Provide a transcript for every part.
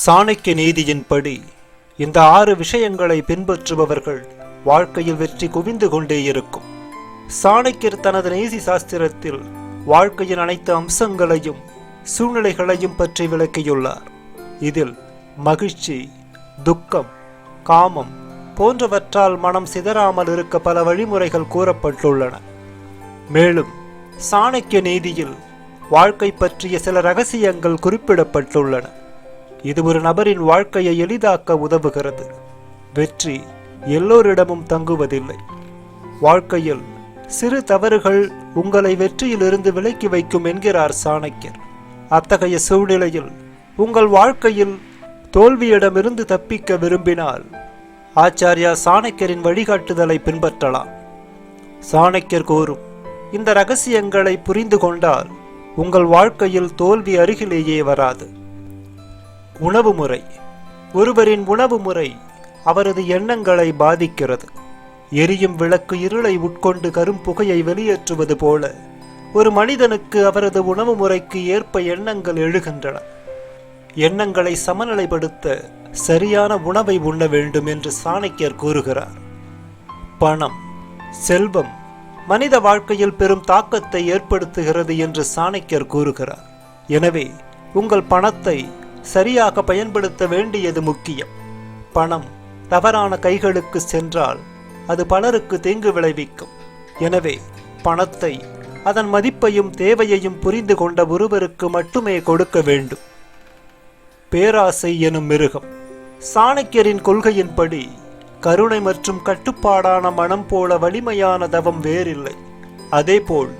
சாணக்கிய நீதியின்படி இந்த ஆறு விஷயங்களை பின்பற்றுபவர்கள் வாழ்க்கையில் வெற்றி குவிந்து கொண்டே இருக்கும். சாணக்கியர் தனது நீதி சாஸ்திரத்தில் வாழ்க்கையின் அனைத்து அம்சங்களையும் சூழ்நிலைகளையும் பற்றி விளக்கியுள்ளார். இதில் மகிழ்ச்சி துக்கம் காமம் போன்றவற்றால் மனம் சிதறாமல் இருக்க பல வழிமுறைகள் கூறப்பட்டுள்ளன. மேலும் சாணக்கிய நீதியில் வாழ்க்கை பற்றிய சில ரகசியங்கள் குறிப்பிடப்பட்டுள்ளன. இது ஒரு நபரின் வாழ்க்கையை எளிதாக்க உதவுகிறது. வெற்றி எல்லோரிடமும் தங்குவதில்லை. வாழ்க்கையில் சிறு தவறுகள் உங்களை வெற்றியிலிருந்து விலக்கி வைக்கும் என்கிறார் சாணக்கியர். அத்தகைய சூழ்நிலையில் உங்கள் வாழ்க்கையில் தோல்வியிடமிருந்து தப்பிக்க விரும்பினால் ஆச்சாரியா சாணக்கியரின் வழிகாட்டுதலை பின்பற்றலாம். சாணக்கியர் கூறும் இந்த ரகசியங்களை புரிந்து கொண்டால் உங்கள் வாழ்க்கையில் தோல்வி அருகிலேயே வராது. உணவு முறை ஒருவரின் உணவு முறை அவரது எண்ணங்களை பாதிக்கிறது. எரியும் விளக்கு இருளை உட்கொண்டு கரும்புகையை வெளியேற்றுவது போல ஒரு மனிதனுக்கு அவரது உணவு முறைக்கு ஏற்ப எண்ணங்கள் எழுகின்றன. எண்ணங்களை சமநிலைப்படுத்த சரியான உணவை உண்ண வேண்டும் என்று சாணக்கியர் கூறுகிறார். பணம் செல்வம் மனித வாழ்க்கையில் பெரும் தாக்கத்தை ஏற்படுத்துகிறது என்று சாணக்கியர் கூறுகிறார். எனவே உங்கள் பணத்தை சரியாக பயன்படுத்த வேண்டியது முக்கியம். பணம் தவறான கைகளுக்கு சென்றால் அது பலருக்கு தீங்கு விளைவிக்கும். எனவே பணத்தை அதன் மதிப்பையும் தேவையையும் புரிந்து கொண்ட ஒருவருக்கு மட்டுமே கொடுக்க வேண்டும். பேராசை எனும் மிருகம். சாணக்கியரின் கொள்கையின்படி கருணை மற்றும் கட்டுப்பாடான மனம் போல வலிமையான தவம் வேறில்லை. அதேபோல்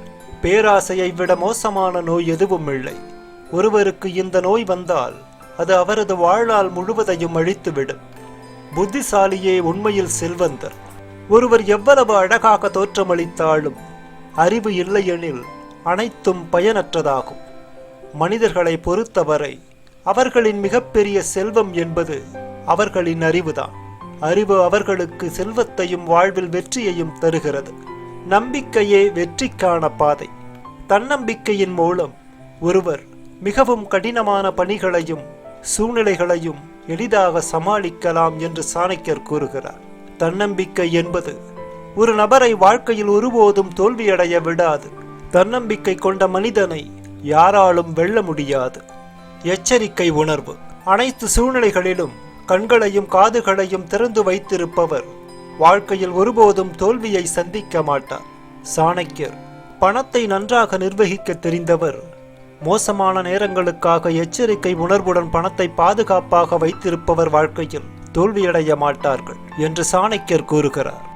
பேராசையை விட மோசமான நோய் எதுவும் இல்லை. ஒருவருக்கு இந்த நோய் வந்தால் அது அவரது வாழ்நாள் முழுவதையும் அழித்துவிடும். புத்திசாலியே உண்மையில் செல்வந்தர். ஒருவர் எவ்வளவு அழகாக தோற்றமளித்தாலும் அறிவு இல்லையெனில் அனைத்தும் பயனற்றதாகும். மனிதர்களை பொறுத்தவரை அவர்களின் மிகப்பெரிய செல்வம் என்பது அவர்களின் அறிவுதான். அறிவு அவர்களுக்கு செல்வத்தையும் வாழ்வில் வெற்றியையும் தருகிறது. நம்பிக்கையே வெற்றிக்கான பாதை. தன்னம்பிக்கையின் மூலம் ஒருவர் மிகவும் கடினமான பணிகளையும் சூழ்நிலைகளையும் எளிதாக சமாளிக்கலாம் என்று சாணக்கியர் கூறுகிறார். தன்னம்பிக்கை என்பது ஒரு நபரை வாழ்க்கையில் ஒருபோதும் தோல்வியடைய விடாது. தன்னம்பிக்கை கொண்ட மனிதனை யாராலும் வெல்ல முடியாது. எச்சரிக்கை உணர்வு. அனைத்து சூழ்நிலைகளிலும் கண்களையும் காதுகளையும் திறந்து வைத்திருப்பவர் வாழ்க்கையில் ஒருபோதும் தோல்வியை சந்திக்க மாட்டார். சாணக்கியர் பணத்தை நன்றாக நிர்வகிக்க தெரிந்தவர் மோசமான நேரங்களுக்காக எச்சரிக்கை உணர்வுடன் பணத்தை பாதுகாப்பாக வைத்திருப்பவர் வாழ்க்கையில் தோல்வியடைய மாட்டார்கள் என்று சாணக்கியர் கூறுகிறார்.